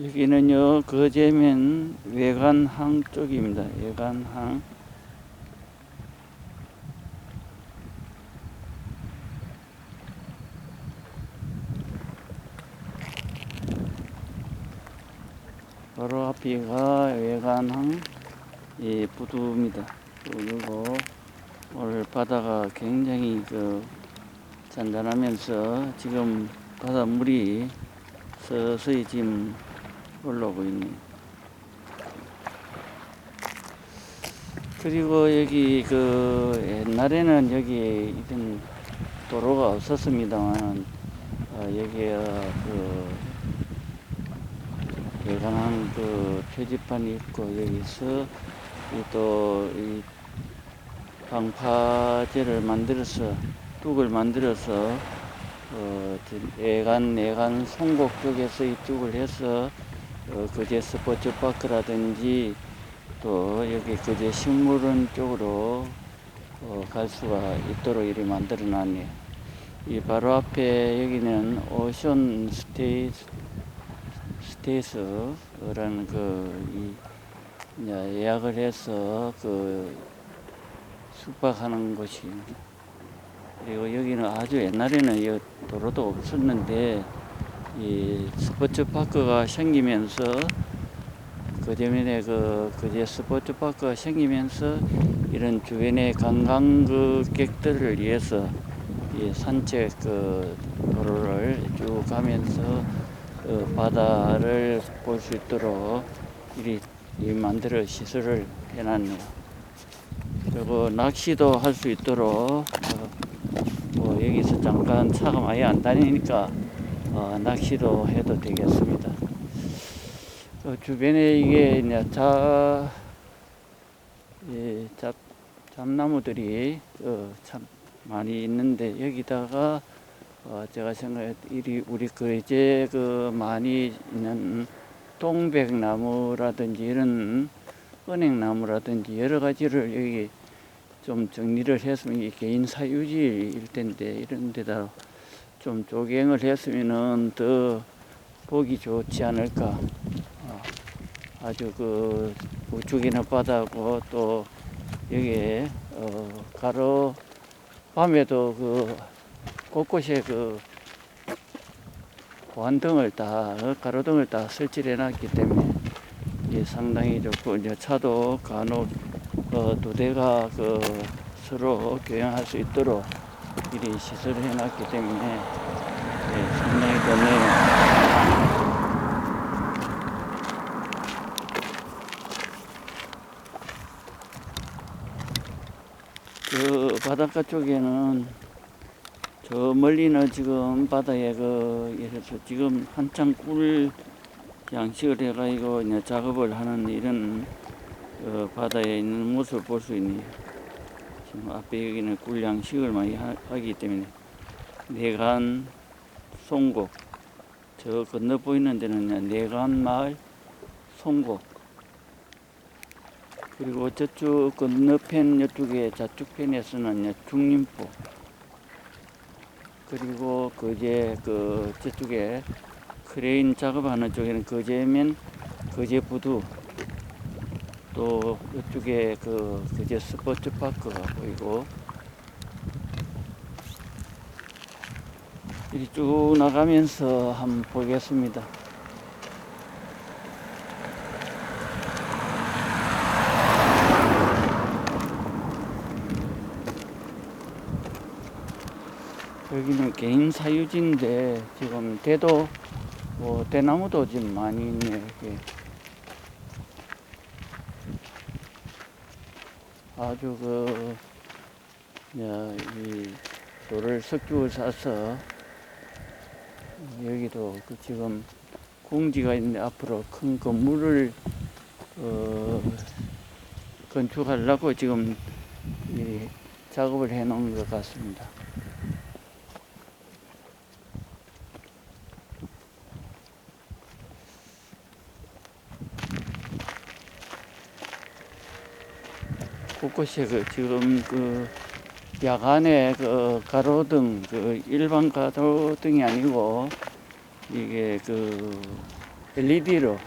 여기는요 거제면 외관항 쪽입니다. 외관항. 바로 앞이가 외관항 이 부두입니다. 그리고 오늘 바다가 굉장히 그 잔잔하면서 지금 바닷물이 서서히 지금 올라오고 있네요. 그리고 여기 그 옛날에는 여기 이런 도로가 없었습니다만 어, 여기에 그 외관한 그 표지판이 있고 여기서 또이 방파제를 만들어서 뚝을 만들어서 어, 저 애간 내간 송곡 쪽에서 이쪽을 해서 어, 그제 스포츠 파크라든지 또 여기 그제 식물원 쪽으로 어, 갈 수가 있도록 이렇게 만들어 놨네요. 이 바로 앞에 여기는 오션 스테이 스테이스라는 그 이, 예약을 해서 그 숙박하는 곳이 그리고 여기는 아주 옛날에는 이 도로도 없었는데 이 스포츠 파크가 생기면서 그 때문에 그 그제 스포츠 파크가 생기면서 이런 주변의 관광객들을 위해서 이 산책 그 도로를 쭉 가면서 그 바다를 볼 수 있도록 이리 이 만들어 시설을 해놨네요. 그리고 낚시도 할 수 있도록 어, 뭐 여기서 잠깐 차가 많이 안 다니니까 어, 낚시도 해도 되겠습니다. 그 주변에 이게 이제 자, 이 잡, 잡나무들이 어, 참 많이 있는데 여기다가 어, 제가 생각해 이리 우리 그 이제 그 많이 있는 동백나무라든지 이런 은행나무라든지 여러 가지를 여기 좀 정리를 했으면 개인 사유지일 텐데 이런 데다 좀 조경을 했으면은 더 보기 좋지 않을까. 어, 아주 그 우측에는 바다고 또 여기에 어 가로 밤에도 그 곳곳에 그 보안등을 다 어, 가로등을 다 설치해 놨기 때문에 이 상당히 좋고 이제 차도 간혹 어, 두 대가 그 서로 교행할 수 있도록 미리 시설을 해놨기 때문에 예, 상당히 좋네요. 그 바닷가 쪽에는 저 멀리는 지금 바다에 그 이래서 지금 한창 꿀 양식을 해가지고 이제 작업을 하는 이런 어, 바다에 있는 모습을 볼 수 있네요. 지금 앞에 여기는 꿀 양식을 많이 하, 하기 때문에 내간 송곡 저 건너 보이는 데는 내간 마을 송곡 그리고 저쪽 건너편 이쪽에 좌측 편에서는 중림포 그리고 그제 그 저쪽에 크레인 작업하는 쪽에는 거제면 거제 부두 또 이쪽에 그 그제 스포츠 파크가 보이고 이리 쭉 나가면서 한번 보겠습니다. 여기는 개인 사유지인데 지금 대도 뭐 대나무도 지금 많이 있네요. 여기. 아주 그, 야, 이 돌을 석죽을 싸서 여기도 그 지금 공지가 있는데 앞으로 큰 건물을 어, 건축하려고 지금 이 작업을 해 놓은 것 같습니다. 곳곳에 그 지금 그 야간에 그 가로등 그 일반 가로등이 아니고 이게 그 LED로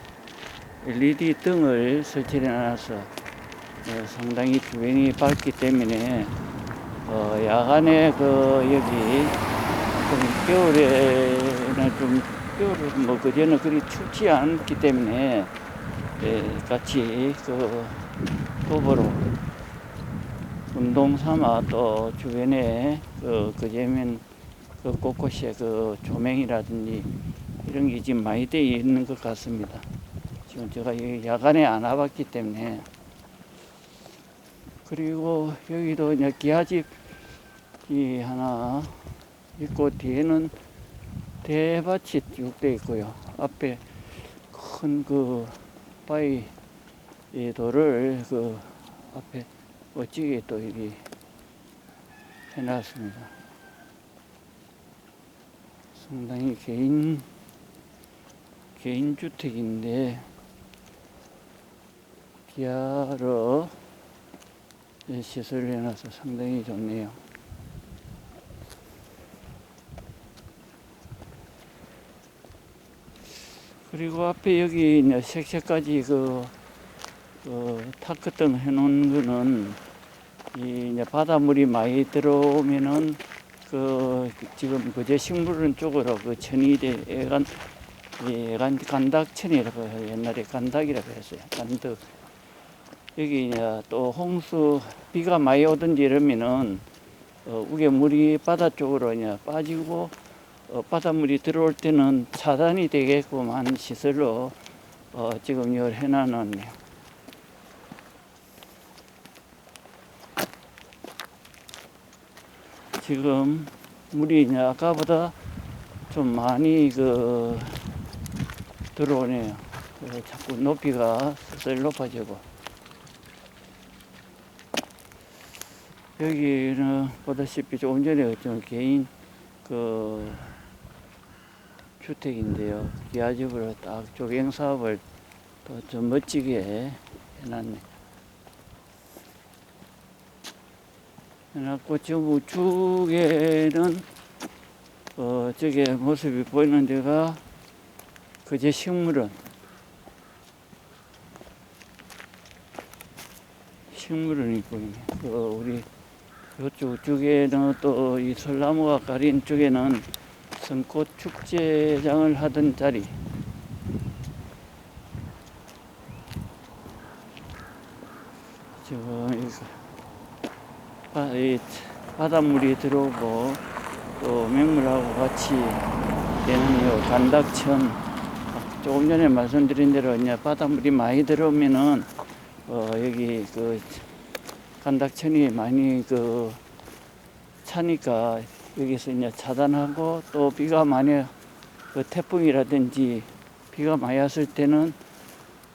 LED 등을 설치해 놔서 어, 상당히 주변이 밝기 때문에 어, 야간에 그 여기 좀 겨울에는 좀 겨울은 뭐 그전에 그리 춥지 않기 때문에 예, 같이 그 도보로 운동 삼아 또 주변에 그 그제면 그 곳곳에 그 조명이라든지 이런 게 지금 많이 되어 있는 것 같습니다. 지금 제가 야간에 안 와봤기 때문에 그리고 여기도 이제 기아집이 하나 있고 뒤에는 대밭이 쭉돼 있고요. 앞에 큰 그 바위 이 돌을 그 앞에 멋지게 또 이리 해놨습니다. 상당히 개인 개인 주택인데 기아로 시설을 해놔서 상당히 좋네요. 그리고 앞에 여기 색색까지 그, 그 타크등 해놓은 거는 이 이제 바닷물이 많이 들어오면은 그 지금 그제 식물원 쪽으로 그 천이대 애간 이 애간 간닥천이라고 해요. 옛날에 간닥이라고 했어요. 간덕 여기 이제 또 홍수 비가 많이 오든지 이러면은 어, 우게 물이 바다 쪽으로 이제 빠지고 어, 바닷물이 들어올 때는 차단이 되게끔 한 시설로 어, 지금 이걸 해놔놨네요. 지금 물이 아까보다 좀 많이 그 들어오네요. 그래서 자꾸 높이가 슬슬 높아지고 여기는 보다시피 조금 전에 좀 개인 그 주택인데요. 기아집으로 딱 조경 사업을 또 좀 멋지게 해놨네. 해놨고 지금 우측에는 어 저게 모습이 보이는 데가 그제 식물원 식물원이 보이네. 그 우리 이쪽 쪽에는 또 이 설나무가 가린 쪽에는 선꽃 축제장을 하던 자리. 지금 이 바, 이 바닷물이 들어오고 또 맹물하고 같이 되는 요 간닥천. 조금 전에 말씀드린 대로 이제 바닷물이 많이 들어오면은 어 여기 그 간닥천이 많이 그 차니까 여기서 이제 차단하고 또 비가 많이 그 태풍이라든지 비가 많이 왔을 때는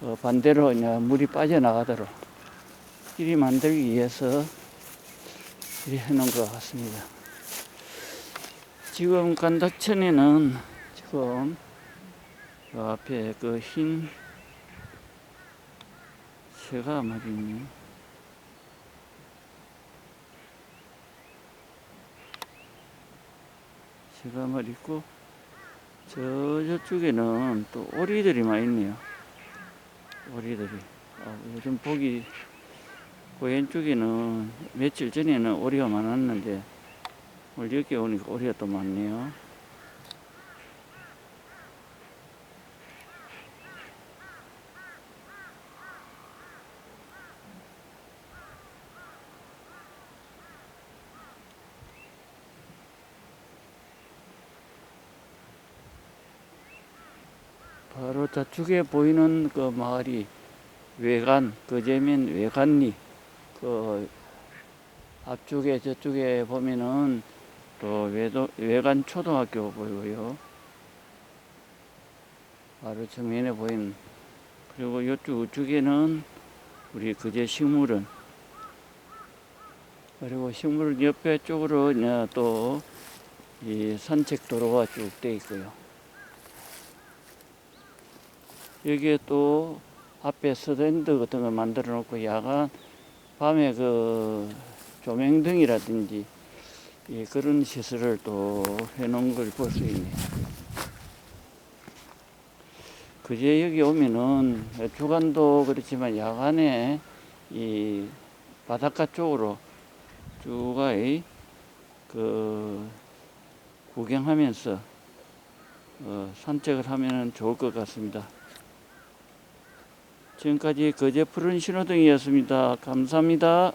어 반대로 이제 물이 빠져나가도록 길이 만들기 위해서 해놓은 것 같습니다. 지금 간닥천에는 지금 그 앞에 그 흰 새가 말이네. 새가 말 있고 저 저쪽에는 또 오리들이 많이 있네요. 오리들이. 아, 요즘 보기 고현 쪽에는 며칠 전에는 오리가 많았는데 오늘 여기 오니까 오리가 또 많네요. 바로 저쪽에 보이는 그 마을이 외관, 그제면 외관리. 그 앞쪽에 저쪽에 보면은 또 외도, 외관 초등학교 보이고요. 바로 정면에 보이는 그리고 이쪽 우측에는 우리 그제 식물원 그리고 식물원 옆에 쪽으로 이제 또이 산책 도로가 쭉 돼 있고요. 여기에 또 앞에 스탠드 같은 걸 만들어 놓고 야간 밤에 그 조명등이라든지 예, 그런 시설을 또 해놓은 걸 볼 수 있네요. 그제 여기 오면은 주간도 그렇지만 야간에 이 바닷가 쪽으로 쭉가이 그 구경하면서 어, 산책을 하면 좋을 것 같습니다. 지금까지 거제 푸른 신호등이었습니다. 감사합니다.